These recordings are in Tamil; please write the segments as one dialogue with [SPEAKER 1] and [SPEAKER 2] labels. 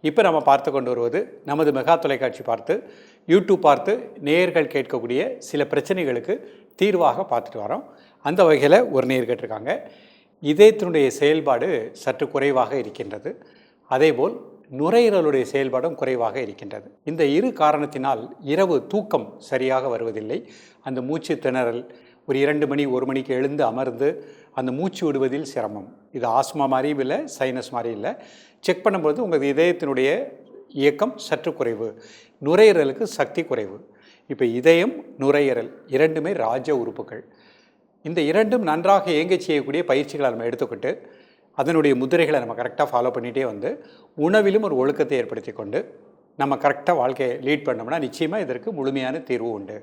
[SPEAKER 1] இப்போ நம்ம பார்த்து கொண்டு வருவது நமது மெகா தொலைக்காட்சி பார்த்து யூடியூப் பார்த்து நேயர்கள் கேட்கக்கூடிய சில பிரச்சனைகளுக்கு தீர்வாக பார்த்துட்டு வரோம். அந்த வகையில் ஒரு நேர் கேட்டிருக்காங்க. இதயத்தினுடைய செயல்பாடு சற்று குறைவாக இருக்கின்றது. அதேபோல் நுரையீரலுடைய செயல்பாடும் குறைவாக இருக்கின்றது. இந்த இரு காரணத்தினால் இரவு தூக்கம் சரியாக வருவதில்லை. அந்த மூச்சு திணறல் ஒரு இரண்டு மணி ஒரு மணிக்கு எழுந்து அமர்ந்து அந்த மூச்சு விடுவதில் சிரமம். இது ஆஸ்மா மாதிரியும் இல்லை சைனஸ் மாதிரியும் இல்லை. செக் பண்ணும்போது உங்கள் இதயத்தினுடைய இயக்கம் சற்று குறைவு. நுரையீரலுக்கு சக்தி குறைவு. இப்போ இதயம் நுரையீரல் இரண்டுமே ராஜ உறுப்புகள். இந்த இரண்டும் நன்றாக இயங்கச் செய்யக்கூடிய பயிற்சிகளை நம்ம எடுத்துக்கிட்டு அதனுடைய முதிரைகளை நம்ம கரெக்டாக ஃபாலோ பண்ணிகிட்டே வந்து உணவிலும் ஒரு ஒழுக்கத்தை ஏற்படுத்தி கொண்டு நம்ம கரெக்டாக வாழ்க்கையை லீட் பண்ணோம்னா நிச்சயமாக இதற்கு முழுமையான தீர்வு உண்டு.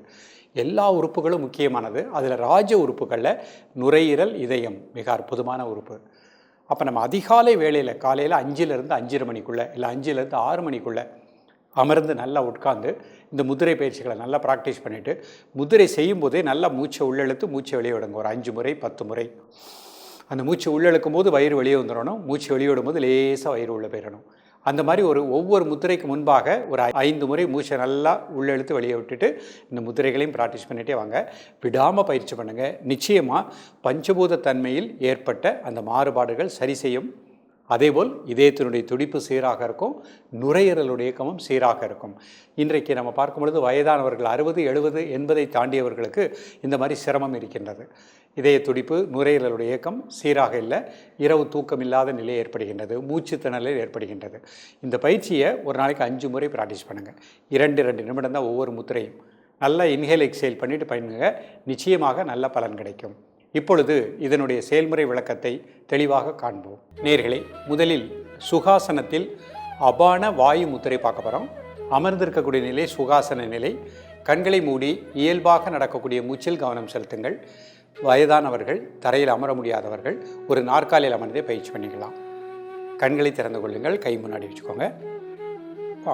[SPEAKER 1] எல்லா உறுப்புகளும் முக்கியமானது. அதில் ராஜ உறுப்புகளில் நுரையீரல் இதயம் மிக அற்புதமான உறுப்பு. அப்போ நம்ம அதிகாலை வேளையில் காலையில் அஞ்சிலிருந்து அஞ்சரை மணிக்குள்ளே இல்லை அஞ்சிலேருந்து ஆறு மணிக்குள்ளே அமர்ந்து நல்லா உட்காந்து இந்த முதிரை பயிற்சிகளை நல்லா ப்ராக்டிஸ் பண்ணிவிட்டு முதிரை செய்யும்போதே நல்லா மூச்சை உள்ளெழுத்து மூச்சை வெளியே விடுங்க. ஒரு அஞ்சு முறை பத்து முறை. அந்த மூச்சு உள்ளெழுக்கும் போது வயிறு வெளியே வந்துடணும். மூச்சு வெளியிடும் போது லேசாக வயிறு உள்ளே போயிடணும். அந்த மாதிரி ஒரு ஒவ்வொரு முத்திரைக்கு முன்பாக ஒரு ஐந்து முறை மூச்சை நல்லா உள்ளெழுத்து வெளியே விட்டுட்டு இந்த முத்திரைகளையும் ப்ராக்டிஸ் பண்ணிகிட்டே வாங்க. விடாமல் பயிற்சி பண்ணுங்கள் நிச்சயமாக பஞ்சபூத தன்மையில் ஏற்பட்ட அந்த மாறுபாடுகள் சரி செய்யும். அதேபோல் இதயத்தினுடைய துடிப்பு சீராக இருக்கும் நுரையீரலுடைய இயக்கமும் சீராக இருக்கும். இன்றைக்கு நம்ம பார்க்கும் பொழுது வயதானவர்கள் அறுபது எழுபது எண்பதை தாண்டியவர்களுக்கு இந்த மாதிரி சிரமம் இருக்கின்றது. இதய துடிப்பு நுரையீரலுடைய இயக்கம் சீராக இல்லை இரவு தூக்கம் இல்லாத நிலை ஏற்படுகின்றது மூச்சு திணறல் ஏற்படுகின்றது. இந்த பயிற்சியை ஒரு நாளைக்கு அஞ்சு முறை ப்ராக்டிஸ் பண்ணுங்கள் இரண்டு ரெண்டு நிமிடம் தான் ஒவ்வொரு முத்திரையும். நல்லா இன்ஹேல் எக்ஸைல் பண்ணிவிட்டு பயனுங்க நிச்சயமாக நல்ல பலன் கிடைக்கும். இப்பொழுது இதனுடைய செயல்முறை விளக்கத்தை தெளிவாக காண்போம். நேர்களை முதலில் சுகாசனத்தில் அபான வாயு முத்திரை பார்க்க போகிறோம் அமர்ந்திருக்கக்கூடிய நிலை சுகாசன நிலை. கண்களை மூடி இயல்பாக நடக்கக்கூடிய மூச்சில் கவனம் செலுத்துங்கள். வயதானவர்கள் தரையில் அமர முடியாதவர்கள் ஒரு நாற்காலியில் அமர்ந்தே பயிற்சி பண்ணிக்கலாம். கண்களை திறந்து கொள்ளுங்கள். கை முன்னாடி வச்சுக்கோங்க.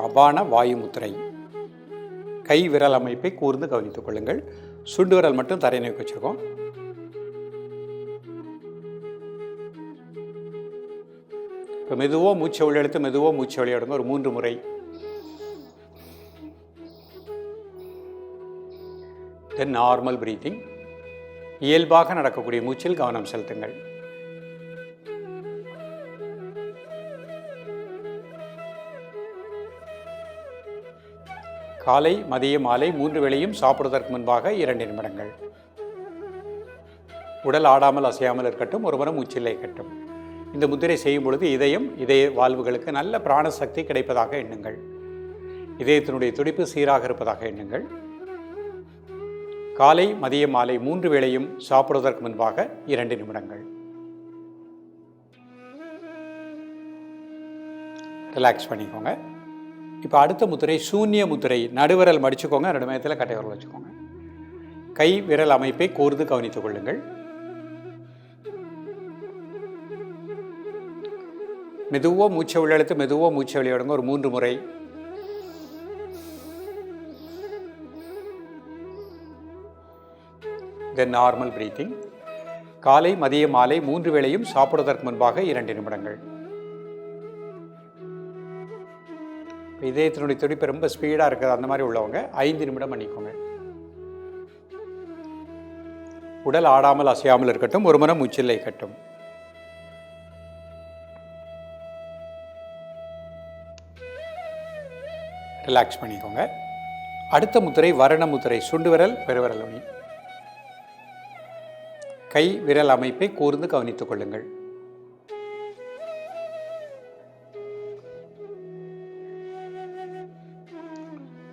[SPEAKER 1] அபான வாயு முத்திரை. கை விரல் அமைப்பை கூர்ந்து கவனித்துக் கொள்ளுங்கள். சுண்டு விரல் மட்டும் தரையை நோக்கி வச்சுருக்கோம். இப்போ மெதுவாக மூச்சை உள்ளெடுத்து மெதுவாக மூச்சை வெளியிடுங்க. ஒரு மூன்று முறை. தென் நார்மல் பிரீத்திங் இயல்பாக நடக்கக்கூடிய மூச்சில் கவனம் செலுத்துங்கள். காலை மதிய மாலை மூன்று வேளையும் சாப்பிடுவதற்கு முன்பாக இரண்டு நிமிடங்கள். உடல் ஆடாமல் அசையாமல் இருக்கட்டும் ஒருவரும் மூச்சில்லை கட்டும் இந்த முத்திரை செய்யும் பொழுது இதயம் இதய வாழ்வுகளுக்கு நல்ல பிராணசக்தி கிடைப்பதாக எண்ணுங்கள். இதயத்தினுடைய துடிப்பு சீராக இருப்பதாக எண்ணுங்கள். காலை மதிய மாலை மூன்று வேளையும் சாப்பிடுவதற்கு முன்பாக இரண்டு நிமிடங்கள். ரிலாக்ஸ் பண்ணிக்கோங்க. இப்போ அடுத்த முத்திரை சூன்ய முத்திரை நடுவிரல் மடிச்சுக்கோங்க. நடுமயத்தில் கட்டை விரல் வச்சுக்கோங்க. கை விரல் அமைப்பை கூர்ந்து கவனித்துக் கொள்ளுங்கள். மெதுவாக மூச்சை உள்ளெழுத்து மெதுவாக மூச்சை வெளியிடுங்க ஒரு மூன்று முறை. தென் நார்மல் பிரீத்திங் காலை மதிய மாலை மூன்று வேளையும் சாப்பிடுவதற்கு முன்பாக இரண்டு நிமிடங்கள். இதயத்தினுடைய துடிப்பு ரொம்ப ஸ்பீடாக இருக்குது. அந்த மாதிரி உள்ளவங்க ஐந்து நிமிடம் பண்ணிக்கோங்க உடல் ஆடாமல் அசையாமல் இருக்கட்டும். ஒரு மனம் மூச்சில்லை கட்டும் ரிலாக்ஸ் பண்ணிக்கோங்க. அடுத்த முத்திரை வரண முத்திரை சுண்டு விரல் பெருவிரல் நுனி கை விரல் அமைப்பை கூர்ந்து கவனித்துக் கொள்ளுங்கள்.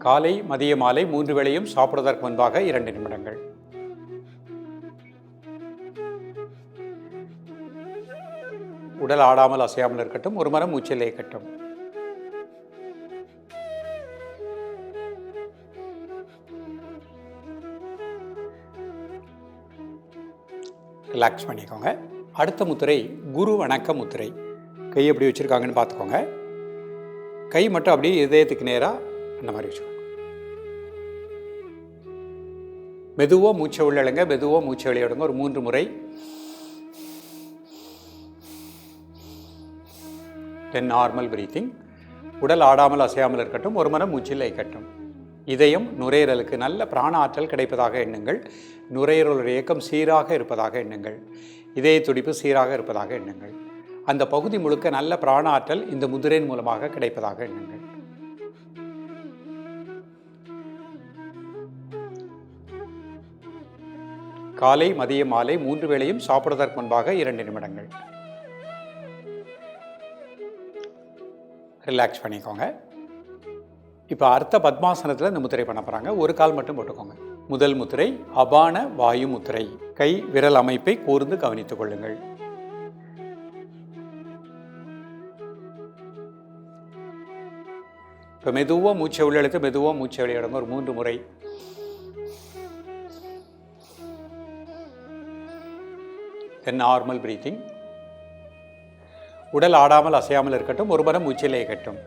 [SPEAKER 1] காலை மதிய மாலை மூன்று வேளையும் சாப்பிடுவதற்கு முன்பாக இரண்டு நிமிடங்கள். உடல் ஆடாமல் அசையாமல் இருக்கட்டும் ஒரு மரம் மூச்சிலே கட்டும் ரிலாக்ஸ் பண்ணிக்கோங்க. அடுத்த முத்திரை குரு வணக்க முத்திரை. கை எப்படி வச்சுருக்காங்கன்னு பார்த்துக்கோங்க. கை மட்டும் அப்படியே இதயத்துக்கு நேராக அந்த மாதிரி வச்சுக்கோங்க. மெதுவாக மூச்சை உள்ளழுங்க மெதுவாக மூச்சை வெளியிடுங்க ஒரு மூன்று முறை. தென் நார்மல் பிரீத்திங் உடல் ஆடாமல் அசையாமல் இருக்கட்டும். ஒரு மனம் மூச்சில் கட்டும் இதயம் நுரையீரலுக்கு நல்ல பிராண ஆற்றல் கிடைப்பதாக எண்ணுங்கள். நுரையீரல் இயக்கம் சீராக இருப்பதாக எண்ணுங்கள். இதய துடிப்பு சீராக இருப்பதாக எண்ணுங்கள். அந்த பகுதி முழுக்க நல்ல பிராண ஆற்றல் இந்த முதிரையின் மூலமாக கிடைப்பதாக எண்ணுங்கள். காலை மதிய மாலை மூன்று வேளையும் சாப்பிடுவதற்கு முன்பாக இரண்டு நிமிடங்கள். ரிலாக்ஸ் பண்ணிக்கோங்க. இப்போ அர்த்த பத்மாசனத்தில் இந்த முத்திரை பண்ண போகிறாங்க ஒரு கால் மட்டும் போட்டுக்கோங்க. முதல் முத்திரை அபான வாயு முத்திரை. கை விரல் அமைப்பை கூர்ந்து கவனித்துக் கொள்ளுங்கள். இப்போ மெதுவாக மூச்சை உள்ளெழுத்து மெதுவாக மூச்சை வெளியிடுங்க ஒரு மூன்று முறை. தென் நார்மல் பிரீத்திங் உடல் ஆடாமல் அசையாமல் இருக்கட்டும். ஒரு மரம் மூச்சிலே கட்டும்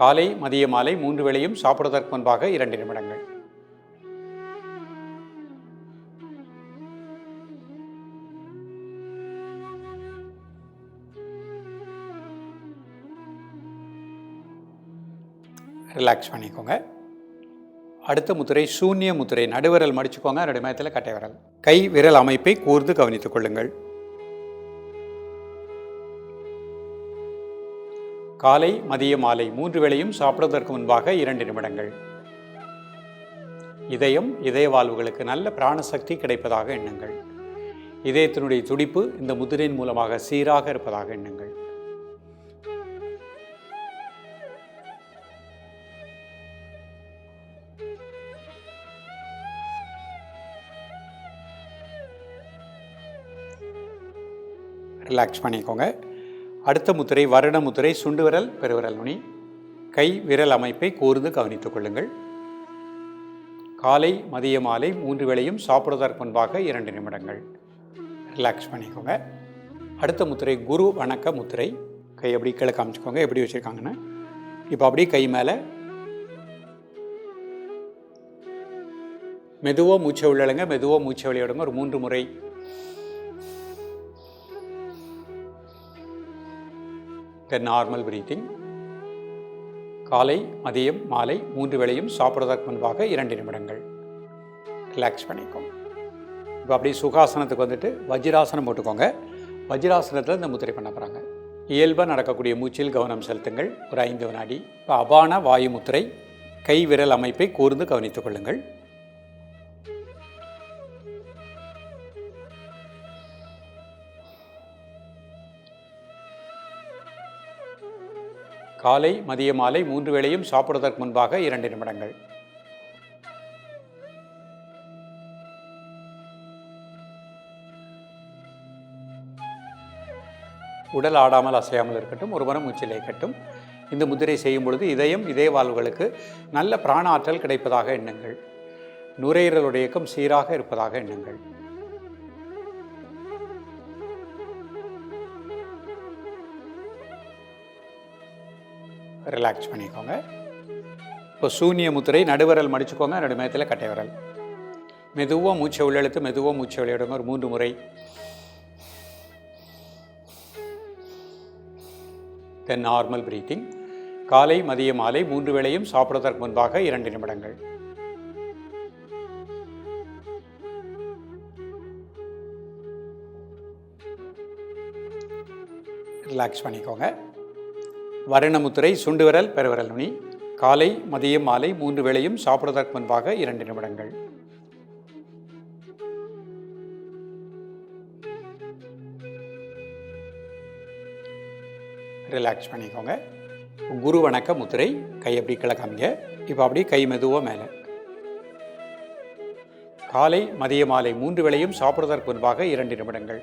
[SPEAKER 1] காலை மதிய மாலை மூன்று வேளையும் சாப்பிடுவதற்கு முன்பாக இரண்டு நிமிடங்கள். ரிலாக்ஸ் பண்ணிக்கோங்க. அடுத்த முத்திரை சூன்ய முத்திரை நடுவிரல் மடிச்சுக்கோங்க. ரெண்டு மயத்தில் கட்டை விரல். கை விரல் அமைப்பை கூர்ந்து கவனித்துக் கொள்ளுங்கள். காலை மதிய மாலை மூன்று வேளையும் சாப்பிடுவதற்கு முன்பாக இரண்டு நிமிடங்கள். இதயம் இதய வாழ்வுகளுக்கு நல்ல பிராணசக்தி கிடைப்பதாக எண்ணுங்கள். இதயத்தினுடைய துடிப்பு இந்த முதிரையின் மூலமாக சீராக இருப்பதாக எண்ணுங்கள். ரிலாக்ஸ் பண்ணிக்கோங்க. அடுத்த முத்திரை வருட முத்திரை சுண்டு விரல் பெருவிரல் நுனி. கை விரல் அமைப்பை கூர்ந்து கவனித்துக் கொள்ளுங்கள். காலை மதிய மாலை மூன்று வேளையும் சாப்பிடுவதற்கு முன்பாக இரண்டு நிமிடங்கள். ரிலாக்ஸ் பண்ணிக்கோங்க. அடுத்த முத்திரை குரு வணக்க முத்திரை. கை அப்படி கீழே காமிச்சுக்கோங்க எப்படி வச்சுருக்காங்கன்னு. இப்போ அப்படியே கை மேலே. மெதுவாக மூச்சை உள்ளழுங்க மெதுவாக மூச்சை விளையாடுங்க ஒரு மூன்று முறை. Then normal breathing. காலை மதியம் மாலை மூன்று வேளையும் சாப்பிடுவதற்கு முன்பாக இரண்டு நிமிடங்கள். ரிலாக்ஸ் பண்ணிக்கோங்க. இப்போ அப்படியே சுகாசனத்துக்கு வந்துட்டு வஜ்ராசனம் போட்டுக்கோங்க. வஜ்ராசனத்தில் இந்த முத்திரை பண்ண போகிறாங்க இயல்பாக நடக்கக்கூடிய மூச்சில் கவனம் செலுத்துங்கள். ஒரு ஐந்து வினாடி. இப்போ அபான வாயு முத்திரை கை விரல் அமைப்பை கூர்ந்து கவனித்துக் கொள்ளுங்கள். காலை மதிய மாலை மூன்று வேளையும் சாப்பிடுவதற்கு முன்பாக இரண்டு நிமிடங்கள். உடல் ஆடாமல் அசையாமல் இருக்கட்டும் ஒரு மனம் மூச்சில் இருக்கட்டும் இந்த முதிரை செய்யும் பொழுது இதயம் இதய வாழ்வுகளுக்கு நல்ல பிராண ஆற்றல் கிடைப்பதாக எண்ணுங்கள். நுரையீரலுடைய இயக்கம் சீராக இருப்பதாக எண்ணுங்கள். ரிலாக்ஸ் பண்ணிக்கோங்க. இப்போ சூன்ய முத்திரை நடுவிரல் மடிச்சுக்கோங்க. நடுமயத்தில் மயத்தில் கட்டை விரல். மெதுவாக மூச்சை உள்ளெழுத்து மெதுவாக மூச்சை வெளியிடுங்க ஒரு மூன்று முறை. தென் நார்மல் பிரீத்திங் காலை மதிய மாலை மூன்று வேளையும் சாப்பிடுவதற்கு முன்பாக இரண்டு நிமிடங்கள். ரிலாக்ஸ் பண்ணிக்கோங்க. வருணமுத்திரை சுண்டுவிரல் பெருவிரல் நுனி காலை மதியம் மாலை மூன்று வேளையும் சாப்பிடுவதற்கு முன்பாக இரண்டு நிமிடங்கள். ரிலாக்ஸ் பண்ணிக்கோங்க. குரு வணக்க முத்திரை. கை அப்படி கீழே இப்போ அப்படியே கை மெதுவாக மேலே. காலை மதிய மாலை மூன்று வேளையும் சாப்பிடுவதற்கு முன்பாக இரண்டு நிமிடங்கள்.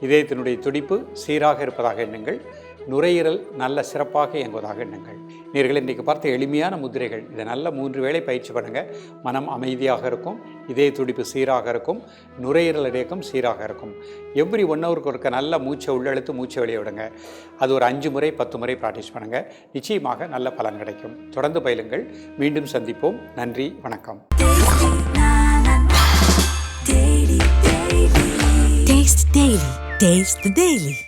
[SPEAKER 1] இதயத்தினுடைய துடிப்பு சீராக இருப்பதாக எண்ணுங்கள். நுரையீரல் நல்ல சிறப்பாக இயங்குவதாக எண்ணுங்கள். நீர்கள் இன்றைக்கு பார்த்த எளிமையான முதிரைகள். இதை நல்ல மூன்று வேளை பயிற்சி பண்ணுங்கள் மனம் அமைதியாக இருக்கும். இதய துடிப்பு சீராக இருக்கும். நுரையீரல் இடையக்கம் சீராக இருக்கும். எவ்ரி ஒன் ஹவருக்கு ஒருக்க நல்ல மூச்சை உள்ளெழுத்து மூச்சை வெளியே விடுங்க. அது ஒரு அஞ்சு முறை பத்து முறை ப்ராக்டிஸ் பண்ணுங்கள் நிச்சயமாக நல்ல பலன் கிடைக்கும். தொடர்ந்து பயிலுங்கள். மீண்டும் சந்திப்போம். நன்றி. வணக்கம்.
[SPEAKER 2] Taste Daily. Taste the Daily.